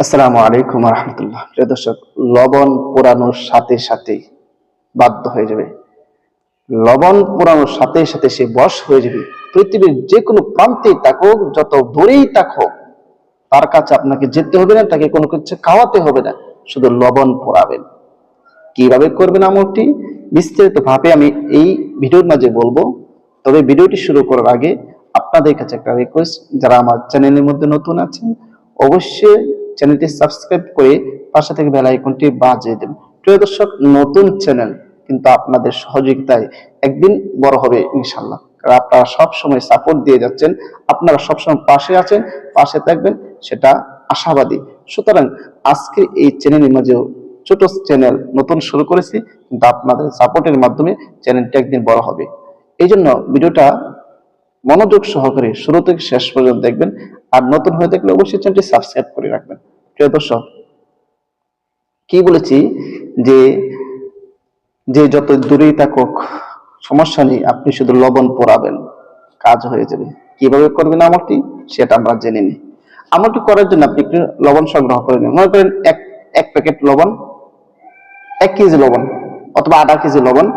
আসসালামু আলাইকুম রহমতুল্লাহ। প্রিয় দর্শক, লবণ পোড়ানোর সাথে সাথে বাধ্য হয়ে যাবে। লবণ পোড়ানোর সাথে সাথে সে বশ হয়ে যাবে। পৃথিবীর যে কোনো প্রান্তে থাকুক যত দূরেই থাকুক তার কাছে আপনাকে যেতে হবে না, তাকে কোনো কিছু খাওয়াতে হবে না, শুধু লবণ পোড়াবেন। কীভাবে করবেন আমলটি? বিস্তারিত ভাবে আমি এই ভিডিওর মাঝে বলব। তবে ভিডিওটি শুরু করার আগে আপনাদের কাছে একটা রিকোয়েস্ট যারা আমার চ্যানেলের মধ্যে নতুন আছেন, অবশ্যই চ্যানেলটি সাবস্ক্রাইব করে পাশে থেকে বেল আইকনটি বাজিয়ে দেবেন। প্রিয় দর্শক, নতুন চ্যানেল কিন্তু আপনাদের সহযোগিতায় একদিন বড় হবে ইনশাল্লাহ কারণ আপনারা সব সময় সাপোর্ট দিয়ে যাচ্ছেন, আপনারা সবসময় পাশে আছেন, পাশে থাকবেন, সেটা আশাবাদী। সুতরাং আজকে এই চ্যানেলের মাঝেও ছোট চ্যানেল নতুন শুরু করেছি, কিন্তু আপনাদের সাপোর্টের মাধ্যমে চ্যানেলটি একদিন বড় হবে। এই জন্য ভিডিওটা মনোযোগ সহকারে শুরু থেকে শেষ পর্যন্ত দেখবেন, আর নতুন হয়ে থাকলে অবশ্যই চ্যানেলটি সাবস্ক্রাইব করে রাখবেন। প্রিয় দর্শক, কি বলেছি যে যে যত দূরেই থাকুক, সমস্যা নেই, আপনি শুধু লবণ পোড়াবেন, কাজ হয়ে যাবে। কীভাবে করবেন আমলটি, সেটা আমরা জেনে নিই। আমলটি করার জন্য আপনি একটু লবণ সংগ্রহ করে নিন। মনে করেন এক এক প্যাকেট লবণ, এক কেজি লবণ, অথবা আধা কেজি লবণ,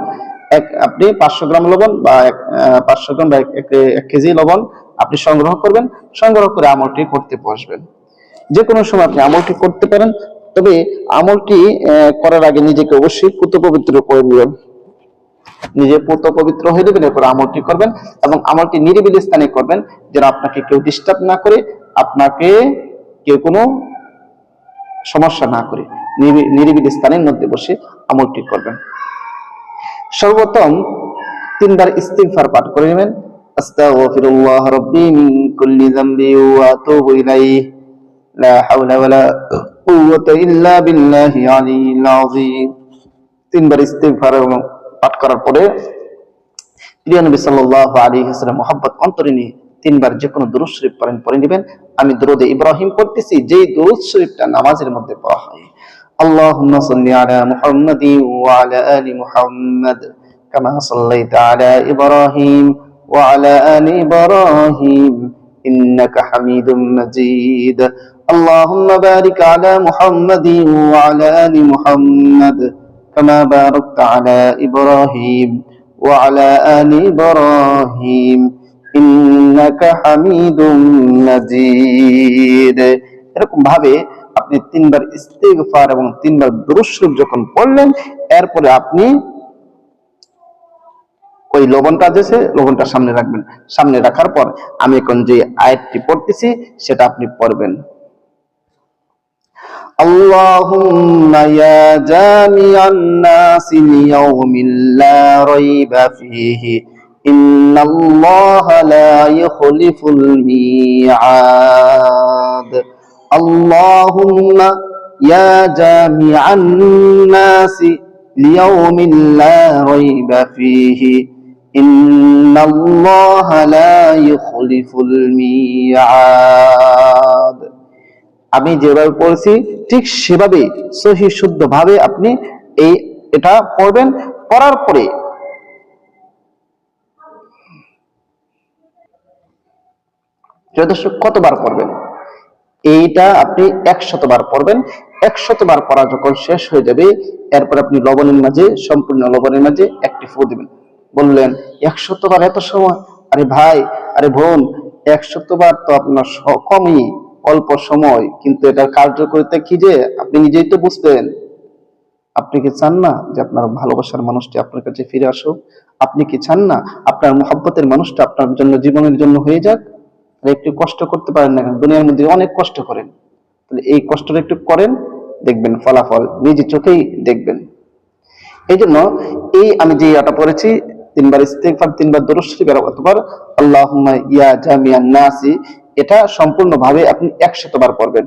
এক, আপনি পাঁচশো গ্রাম লবণ বা এক- পাঁচশো গ্রাম বা এক- কেজি লবণ আপনি সংগ্রহ করবেন। সংগ্রহ করে আমলটি করতে বসবেন। যে কোনো সময় আপনি আমলটি করতে পারেন, তবে আমলটি করার আগে নিজেকে অবশ্যই পুত পবিত্র করে নেবেন। নিজে পুত পবিত্র হয়ে নেবেন, এরপর আমলটি করবেন এবং আমলটি নিরিবিলি স্থানে করবেন, যেন আপনাকে কেউ ডিস্টার্ব না করে, আপনাকে কেউ কোনো সমস্যা না করে। নিরিবিলি স্থানের মধ্যে বসে আমলটি করবেন। সর্বপ্রথম তিনবার ইস্তিগফার পাঠ করে নেবেন। আস্তাগফিরুল্লাহ রাব্বি মিন কুল্লি যামবি ওয়া আতুবু ইলাইহি। লা হাওলা ওয়ালা কুওয়াতা ইল্লা বিল্লাহি আলিয়্যিল আযীম তিনবার ইস্তিগফার এবং পাঠ করার পরে প্রিয় নবী সাল্লাল্লাহু আলাইহি ওয়াসাল্লাম মোহাব্বত অন্তরে নিয়ে তিনবার যে কোনো দুরূদ শরীফ পড়েন পড়ে নেবেন আমি দুরুদে ইব্রাহিম পড়তেছি যেই দুরূদ শরীফটা নামাজের মধ্যে পড়া হয় اللهم صل على محمد وعلى آل محمد كما صليت على إبراهيم وعلى آل إبراهيم إنك حميد مجيد اللهم بارك على محمد وعلى آل محمد كما باركت على إبراهيم وعلى آل إبراهيم إنك حميد مجيد এরকম ভাবে আপনি তিনবার ইস্তেগফার এবং তিনবার দুরূদ শরীফ যখন পড়লেন এরপরে আপনি ওই লবণটা যেছে লবণটা সামনে রাখবেন সামনে রাখার পর আমি এখন যে আয়াতটি পড়তেছি সেটা আপনি পড়বেন اللهم يا جامع الناس ليوم لا ريب فيه. إن الله لا يخلف الميعاد. اللهم يا جامع الناس ليوم لا ريب فيه. إن الله لا يخلف الميعاد. আমি যেভাবে পড়েছি, ঠিক সেভাবে সহি শুদ্ধ ভাবে আপনি এই এটা পড়বেন। পড়ার পরে কতবার পড়বেন? এইটা আপনি একশতবার পড়বেন। একশতবার পড়া যখন শেষ হয়ে যাবে, এরপর আপনি লবণের মাঝে, সম্পূর্ণ লবণের মাঝে একটি ফু দিবেন। বললেন, একশতবার এত সময়? আরে ভাই, আরে বোন, একশতবার তো আপনার কমই। অল্প সময়, কিন্তু এটার কার্যকরিতা কি যে? আপনি নিজেই তো বুঝবেন আপনি কি চান না যে আপনার ভালোবাসার মানুষটি আপনার কাছে ফিরে আসুক? আপনি কি চান না আপনার মোহাব্বতের মানুষটা আপনার জন্য জীবনের জন্য হয়ে যাক? একটু কষ্ট করতে পারেন না দুনিয়ার মধ্যে অনেক কষ্ট করেন। তাহলে এই কষ্টটা একটু করেন, দেখবেন ফলাফল নিজে চোখেই দেখবেন। এই জন্য এই আমি যে ইয়াটা পড়েছি, তিনবার ইস্তেগফার, তিনবার দরুদ শরীফ আর আল্লাহুম্মা ইয়া জামিয়ান নাসি এটা সম্পূর্ণভাবে আপনি 100 বার পড়বেন।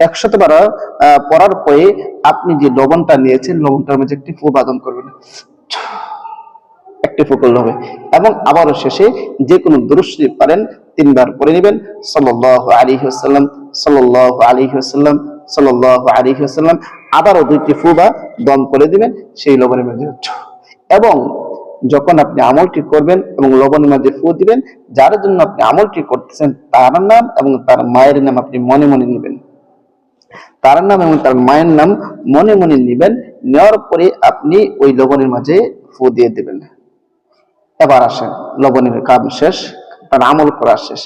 100 বার আহ, পড়ার পরে আপনি যে লবণটা নিয়েছেন লবণটার মধ্যে একটি ফু বাদন করবেন। একটি ফু করলে হবে। এবং আবারও শেষে যে কোনো দরুদ শরীফ পারেন তিনবার পড়ে নেবেন। সাল্লাল্লাহু আলাইহি ওয়াসাল্লাম সাল্লাল্লাহু আলাইহি ওয়াসাল্লাম সাল্লাল্লাহু আলাইহি ওয়াসাল্লাম। আবারও দুইটি ফু বা দম করে দিবেন সেই লবণের মধ্যে। এবং যখন আপনি আমলটি করবেন এবং লবণের মাঝে ফু দিবেন, যার জন্য আপনি আমলটি করতেছেন, তার নাম এবং তার মায়ের নাম আপনি মনে মনে নেবেন। তার নাম এবং তার মায়ের নাম মনে মনে নেবেন, নেওয়ার পরে আপনি ওই লবণের মাঝে ফু দিয়ে দেবেন। এবার আসেন, লবণের কাম শেষ, তার আমল করা শেষ।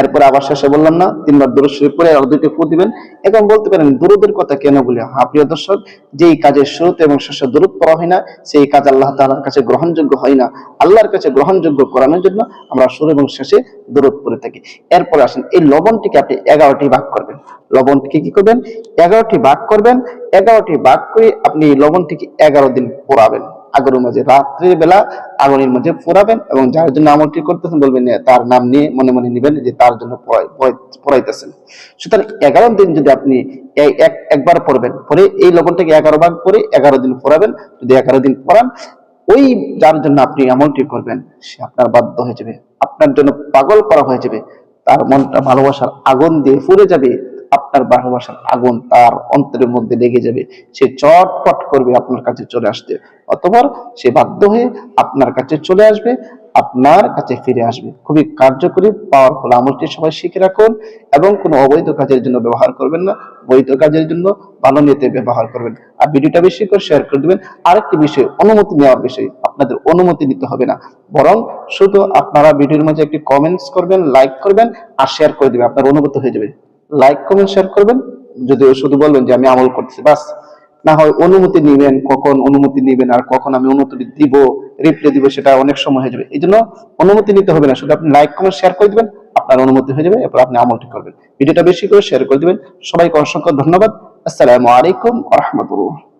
এরপর আবার শেষে বললাম না, তিনবার দূর শরীফ পরে আর দুইটি ফু দিবেন। এখন বলতে পারেন, দুরুদের কথা কেন বলি? প্রিয় দর্শক, যেই কাজের শুরুতে এবং শেষে দূরত পড়া হয় না, সেই কাজ আল্লাহ তাআলার কাছে গ্রহণযোগ্য হয় না। আল্লাহর কাছে গ্রহণযোগ্য করানোর জন্য আমরা শুরু এবং শেষে দূরত পড়ে থাকি। এরপরে আসেন, এই লবণটিকে আপনি এগারোটি ভাগ করবেন। লবণটিকে কি করবেন? এগারোটি ভাগ করবেন। এগারোটি ভাগ করে আপনি লবণটিকে এগারো দিন পোড়াবেন। আগুনের মাঝে রাত্রির বেলা আগুনের মাঝে পোড়াবেন এবং যার জন্য আমলটি করতেছেন বলবেন তার নাম নিয়ে মনে মনে নেবেন যে তার জন্য পড়াই- পড়াই- পড়াইতেছেন। সুতরাং এগারো দিন যদি আপনি একবার পড়বেন, পরে এই লবণটাকে এগারো ভাগ করে এগারো দিন পড়াবেন, যদি এগারো দিন পড়ান, ওই যার জন্য আপনি আমলটি করবেন, সে আপনার বাধ্য হয়ে যাবে। আপনার জন্য পাগল করা হয়ে যাবে। তার মনটা ভালোবাসার আগুন দিয়ে ফুরে যাবে। আপনার ভালোবাসার আগুন তার অন্তরের মধ্যে লেগে যাবে। সে চটপট করবে আপনার কাছে চলে আসতে। অতঃপর সে বাধ্য হয়ে আপনার কাছে চলে আসবে, আপনার কাছে ফিরে আসবে। খুবই কার্যকরী পাওয়ারফুল আমলটি সবাই শিখে রাখুন এবং কোনো অবৈধ কাজের জন্য ব্যবহার করবেন না। বৈধ কাজের জন্য ভালো নিতে ব্যবহার করবেন। আর ভিডিওটা বেশি করে শেয়ার করে দিবেন। আরেকটি বিষয়, অনুমতি নেওয়ার বিষয় আপনাদের অনুমতি নিতে হবে না। বরং শুধু আপনারা ভিডিওর মাঝে একটি কমেন্টস করবেন লাইক করবেন আর শেয়ার করে দিবেন। আপনার অনুমতি হয়ে যাবে। লাইক কমেন্ট শেয়ার করবেন। যদি শুধু বলবেন যে আমি আমল করতেছি, বাস। না হয় অনুমতি নিবেন, কখন অনুমতি নিবেন আর কখন আমি অনুমতি দিব রিপ্লাই দিব, সেটা অনেক সময় হয়ে যাবে। এই জন্য অনুমতি নিতে হবে না, শুধু আপনি লাইক কমেন্ট শেয়ার করে দিবেন, আপনার অনুমতি হয়ে যাবে, এরপর আপনি আমলটি করবেন। ভিডিওটা বেশি করে শেয়ার করে দিবেন। সবাইকে অসংখ্য ধন্যবাদ। আসসালামু আলাইকুম রহমতুল্লাহ।